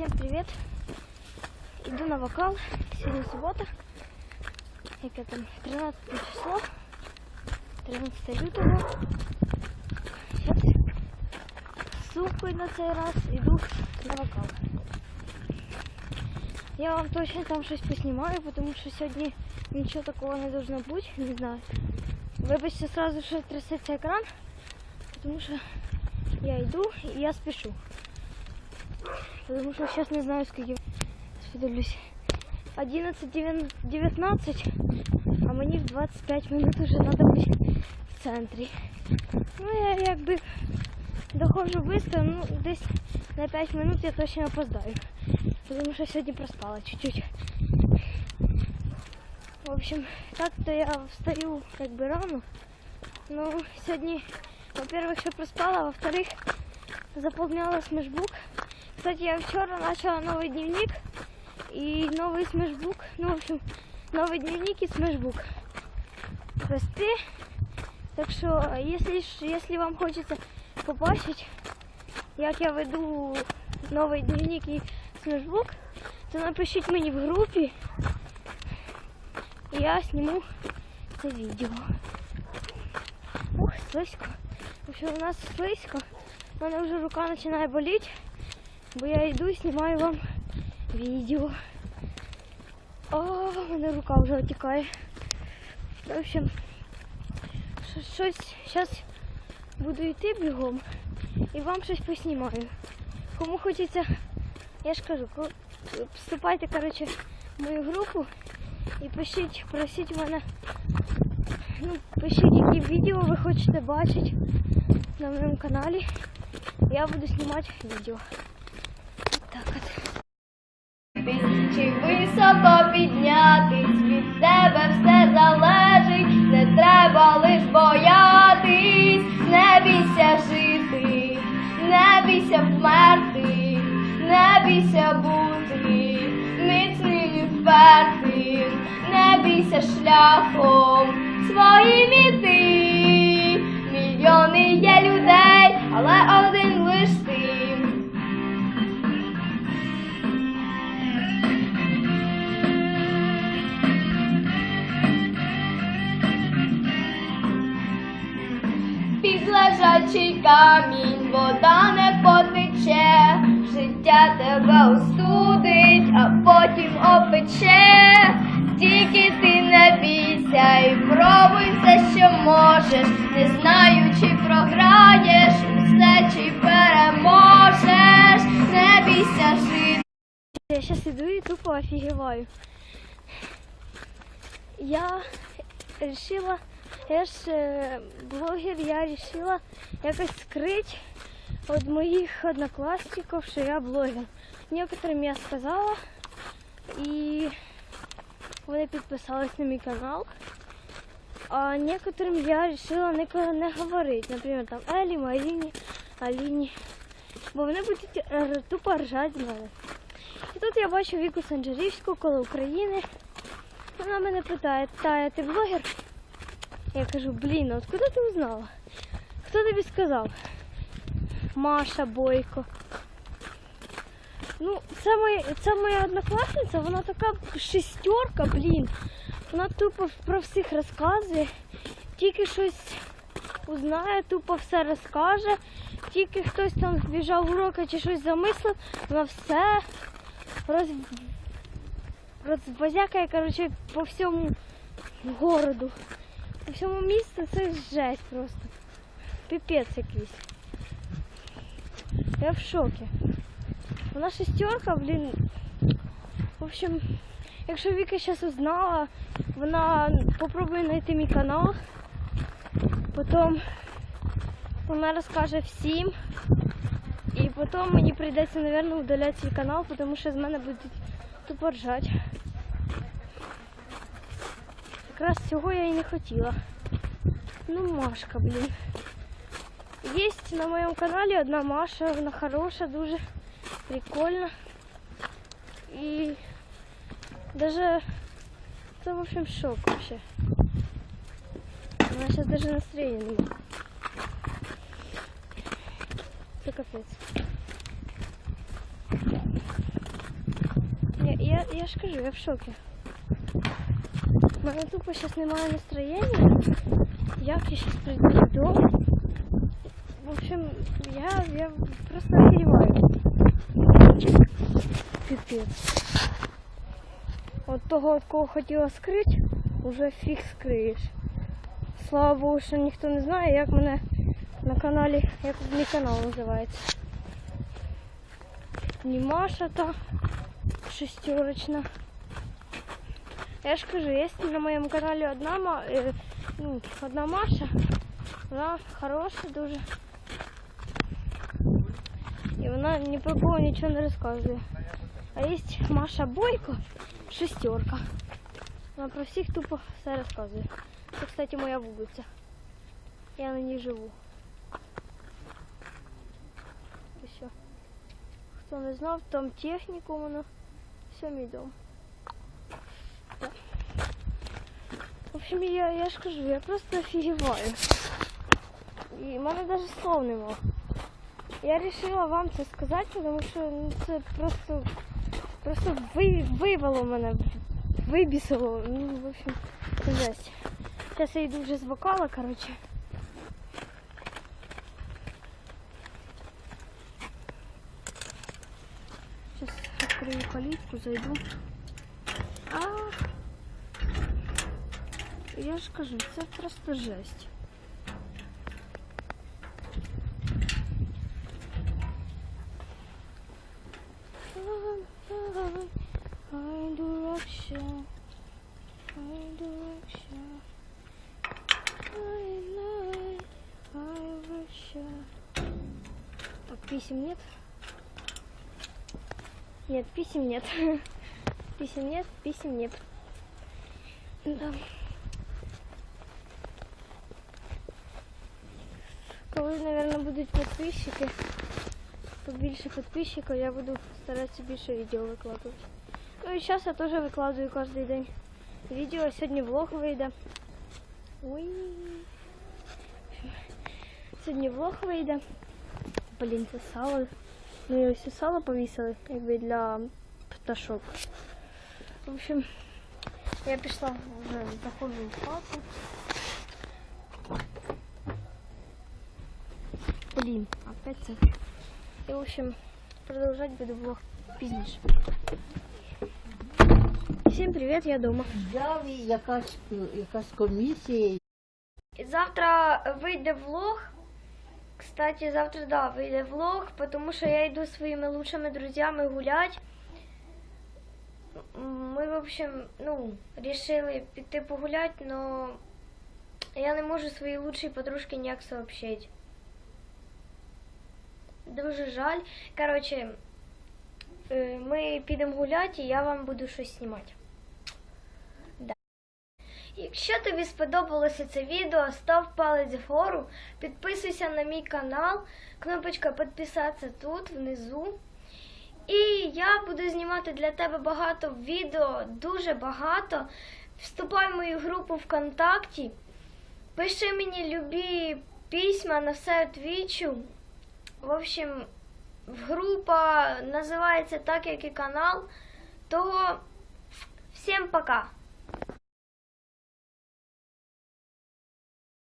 Всем привет! Иду на вокал. Сегодня суббота. Яке там 13 число. 13 лютого. Сейчас сухой на цей раз иду на вокал. Я вам точно там щось поснімаю, потому що сьогодні нічого такого не должно бути, не знаю. Вибачте сразу, що трясеться екран, потому що я йду і я спішу. Потому что сейчас не знаю, скільки подивлюсь. 11.19, а мені в 25 минут уже надо бути в центрі. Ну, я якби доходжу швидко, ну, десь на 5 минут я точно опоздаю. Потому що сьогодні проспала чуть-чуть. В общем, так-то я встаю как бы рано. Ну, сьогодні, во-первых, що проспала, во-вторых, заполняла смешбук. Кстати, я вчера начала новый дневник и новый смешбук. Ну, в общем, новый дневник и смешбук. Прости. Так що, якщо, ж- якщо вам хочеться побачити, як я веду новий дневник і смешбук, то напишіть мені в групі, і я зніму це відео. Ух, слизько. В общем, у нас слизько. У мене вже рука починає боліти, бо я йду і знімаю вам відео. У мене рука вже отікає. В общем, щось зараз буду йти бігом і вам щось поснімаю. Кому хочеться, я ж кажу, вступайте, коротше, в мою групу і пишіть, просіть мене, ну, пишіть, які відео ви хочете бачити на моєму каналі. Я буду знімати відео. От так от. Чи високо піднятись, від тебе все залежить, не треба лиш боятись, не бійся жити, не бійся вмерти, не бійся бути міцним і впертим, не бійся шляхом своїм іти. Мільйони є людей, але один камінь вода не потече, життя тебе остудить, а потім опече. Тільки ти не бійся і пробуй все, що можеш, не знаю, чи програєш, усе чи переможеш, не бійся жити. Я сейчас иду и тупо офигеваю. Я решила, я ж е, блогер, я решила якось скрыть от моїх одноклассников, що я блогер. Некоторым я сказала, і вони підписались на мій канал. А некоторым я решила нікого не говорити. Наприклад, там Елі, Маріні, Аліні. Бо вони будуть е, тупо ржати з мене. І тут я бачу Віку Санджарівську коло України. Вона мене питає, Тая, ти блогер? Я кажу, блін, а откуда ти узнала? Хто тобі сказав? Маша Бойко. Ну, це моя, це моя однокласниця, вона така шестерка, блін. Вона тупо про всіх розказує. Тільки щось узнає, тупо все розкаже. Тільки хтось там збіжав уроки чи щось замислив, вона все роз... розвозякає, коротше, по всьому городу. По всьому місту це жесть просто. Піпець якийсь. Я в шокі. Вона шестерка, блін. В общем, якщо Віка зараз узнала, вона попробує знайти мій канал. Потім вона розкаже всім. І потім мені прийдеться, мабуть, удаляти свій канал, тому що з мене будуть тупо ржати. Якраз цього я і не хотіла. Ну, Машка, блін. Є на моєму каналі одна Маша, вона хороша, дуже прикольна. І даже це, в общем, шок вообще. У мене зараз даже настроєння немає. Це капець. я ж кажу, я в шокі. У мене тупо зараз немає настроєння. Як я зараз прийду додому? В общем, я, я просто охереваю. Пипец. От того, кого хотіла скрити, уже фіг скриєш. Слава Богу, що ніхто не знає, як мене на каналі, як мій канал називається. Не Маша та шестерочна. Я ж кажу, є на моєму каналі одна, ма- е, ну, одна Маша. Вона хороша дуже. І вона ні про кого нічого не розказує. А є Маша Бойко, шестерка. Вона про всіх тупо все розказує. Це, кстати, моя вулиця. Я на ній живу. І все. Хто не знав, там техніку воно. Все мій дом. общем, я, я ж кажу, я просто офігіваю. І в мене навіть слов нема. Я вирішила вам це сказати, тому що ну, це просто, просто ви, вивело мене, вибісило. Ну, в общем, жесть. Зараз я йду вже з вокала, коротше. Сейчас открою калитку, зайду. А, Я ж кажу, це просто жесть. Писем нет? Нет, писем нет. Писем нет, писем нет. Да. Коли, наверное, будуть підписчики, побільше підписчиків, я буду старатися більше відео викладувати. Ну і зараз я теж викладаю кожен день відео. Сьогодні влог вийде. Ой. Сьогодні влог вийде. Блін, це сало. Ну і ось сало повісили, якби для пташок. В общем, я пішла вже заходжу в хату. Блін, опять це. І, в общем, продовжать буду влог пізніше. Всім привіт, я дома. Взяв якась, якась комісія. Завтра вийде влог. Кстати, завтра да, вийде влог, потому що я йду зі своїми лучшими друзями гулять. Ми, в общем, ну, решили піти погулять, но я не можу своїй лучшій подружці ніяк сообщить. Дуже жаль. Коротше, е, ми підемо гуляти, і я вам буду щось знімати. Якщо тобі сподобалося це відео, став палець вгору, підписуйся на мій канал, кнопочка підписатися тут внизу. І я буду знімати для тебе багато відео, дуже багато. Вступай в мою групу ВКонтакті. Пиши мені любі письма, на все відвічу. В общем, група називається так, як і канал. То всім пока!